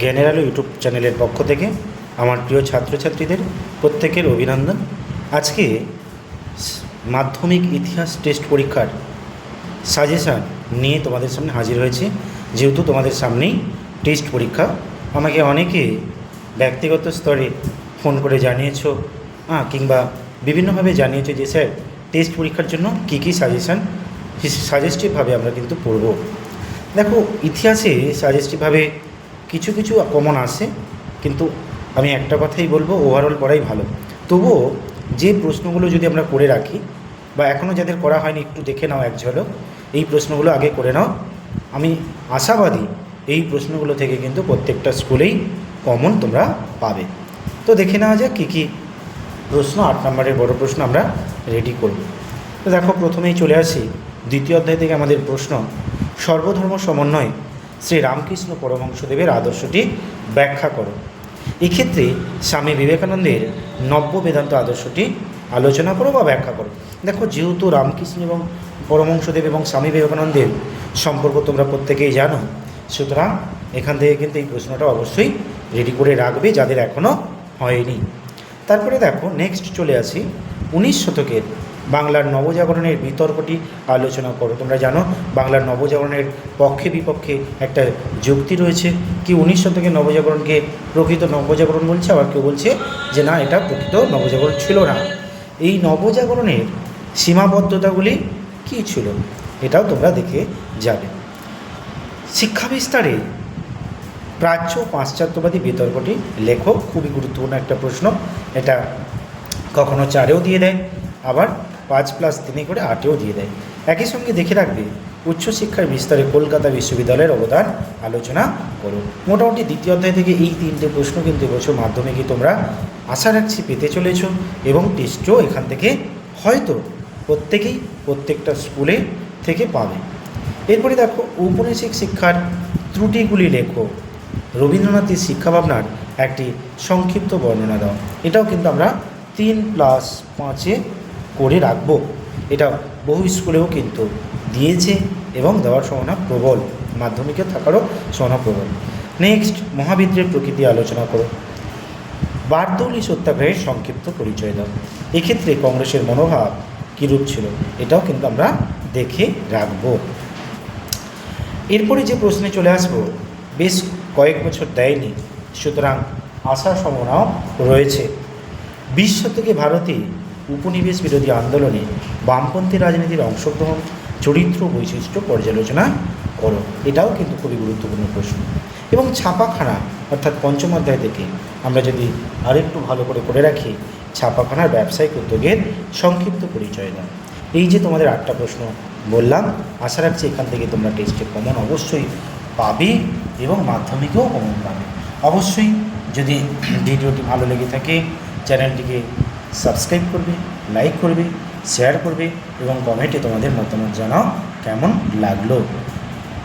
জ্ঞানের আলো ইউটিউব চ্যানেলের পক্ষ থেকে আমার প্রিয় ছাত্রছাত্রীদের প্রত্যেকের অভিনন্দন। আজকে মাধ্যমিক ইতিহাস টেস্ট পরীক্ষার সাজেশান নিয়ে তোমাদের সামনে হাজির হয়েছে। যেহেতু তোমাদের সামনেই টেস্ট পরীক্ষা, আমাকে অনেকে ব্যক্তিগত স্তরে ফোন করে জানিয়েছ হ্যাঁ কিংবা বিভিন্নভাবে জানিয়েছো যে, স্যার টেস্ট পরীক্ষার জন্য কী কী সাজেশান সাজেস্টিভভাবে আমরা কিন্তু পড়ব। দেখো, ইতিহাসে সাজেস্টিভভাবে কিছু কিছু কমন আসে কিন্তু আমি একটা কথাই বলব ওভারঅল পড়াই ভালো। তবুও যে প্রশ্নগুলো যদি আমরা করে রাখি, বা এখনও যাদের করা হয়নি, একটু দেখে নাও এক ঝলক। এই প্রশ্নগুলো আগে করে নাও। আমি আশাবাদী এই প্রশ্নগুলো থেকে কিন্তু প্রত্যেকটা স্কুলেই কমন তোমরা পাবে। তো দেখে নেওয়া যাক কী কী প্রশ্ন, আট নম্বরের বড় প্রশ্ন আমরা রেডি করব। তো দেখো, প্রথমেই চলে আসি। দ্বিতীয় অধ্যায় থেকে আমাদের প্রশ্ন, সর্বধর্ম সমন্বয় শ্রী রামকৃষ্ণ পরমহংসদেবের আদর্শটি ব্যাখ্যা করো। এক্ষেত্রে স্বামী বিবেকানন্দের নব্য বেদান্ত আদর্শটি আলোচনা করো বা ব্যাখ্যা করো। দেখো, যেহেতু রামকৃষ্ণ এবং পরমহংসদেব এবং স্বামী বিবেকানন্দের সম্পর্ক তোমরা প্রত্যেকেই জানো, সুতরাং এখান থেকে কিন্তু এই প্রশ্নটা অবশ্যই রেডি করে রাখবে যাদের এখনও হয়নি। তারপরে দেখো নেক্সট চলে আসি, উনিশ শতকের বাংলার নবজাগরণের বিতর্কটি আলোচনা করো। তোমরা জানো, বাংলার নবজাগরণের পক্ষে বিপক্ষে একটা যুক্তি রয়েছে। কি উনিশ শতকে নবজাগরণকে প্রকৃত নবজাগরণ বলছে? আবার কেউ বলছে যে না, এটা প্রকৃত নবজাগরণ ছিল না। এই নবজাগরণের সীমাবদ্ধতাগুলি কী ছিল? এটাও তোমরা দেখে যাবে। শিক্ষা বিস্তারে প্রাচ্য পাশ্চাত্যবাদী বিতর্কটি লেখক, খুবই গুরুত্বপূর্ণ একটা প্রশ্ন। এটা কখনো চারেও দিয়ে দেয়, আবার পাঁচ প্লাস তিনে করে আটেও দিয়ে দেয়। একই সঙ্গে দেখে রাখবে, উচ্চশিক্ষার বিস্তারে কলকাতা বিশ্ববিদ্যালয়ের অবদান আলোচনা করো। মোটামুটি দ্বিতীয় অধ্যায় থেকে এই তিনটে প্রশ্ন কিন্তু এবছর মাধ্যমিকে তোমরা আশা রাখছি পেতে চলেছ এবং টেস্টও এখান থেকে হয়তো প্রত্যেকেই প্রত্যেকটা স্কুলে থেকে পাবে। এরপরে দেখো, ঔপনিবেশিক শিক্ষার ত্রুটিগুলি লেখো। রবীন্দ্রনাথের শিক্ষা ভাবনার একটি সংক্ষিপ্ত বর্ণনা দাও। এটাও কিন্তু আমরা তিন প্লাস পাঁচে করে রাখব। এটা বহু স্কুলেও কিন্তু দিয়েছে এবং দেওয়ার সম্ভাবনা প্রবল, মাধ্যমিকে থাকারও সম্ভাবনা প্রবল। নেক্সট মহাবিদ্রের প্রকৃতি আলোচনা করো। বারদৌলি সত্যাগ্রহের সংক্ষিপ্ত পরিচয় দাও। এক্ষেত্রে কংগ্রেসের মনোভাব কীরূপ ছিল, এটাও কিন্তু আমরা দেখে রাখব। এরপরে যে প্রশ্নে চলে আসব, বেশ কয়েক বছর দেয়নি, সুতরাং আশার সম্ভাবনাও রয়েছে। বিশ শতকে ভারতে উপনিবেশ বিরোধী আন্দোলনে বামপন্থী রাজনীতির অংশগ্রহণ, চরিত্র বৈশিষ্ট্য পর্যালোচনা করো। এটাও কিন্তু খুবই গুরুত্বপূর্ণ প্রশ্ন। এবং ছাপাখানা, অর্থাৎ পঞ্চম অধ্যায় থেকে আমরা যদি আরেকটু ভালো করে করে রাখি, ছাপাখানার ব্যবসায়িক উদ্যোগের সংক্ষিপ্ত পরিচয় দাও। এই যে তোমাদের আটটা প্রশ্ন বললাম, আশা রাখছি এখান থেকে তোমরা টেস্টে কমন অবশ্যই পাবে এবং মাধ্যমিকেও কমন পাবে। অবশ্যই যদি ভিডিওটি ভালো লেগে থাকে, চ্যানেলটিকে সাবস্ক্রাইব করবে লাইক করবে শেয়ার করবে এবং কমেন্টে তোমাদের মতামত জানাও কেমন লাগল।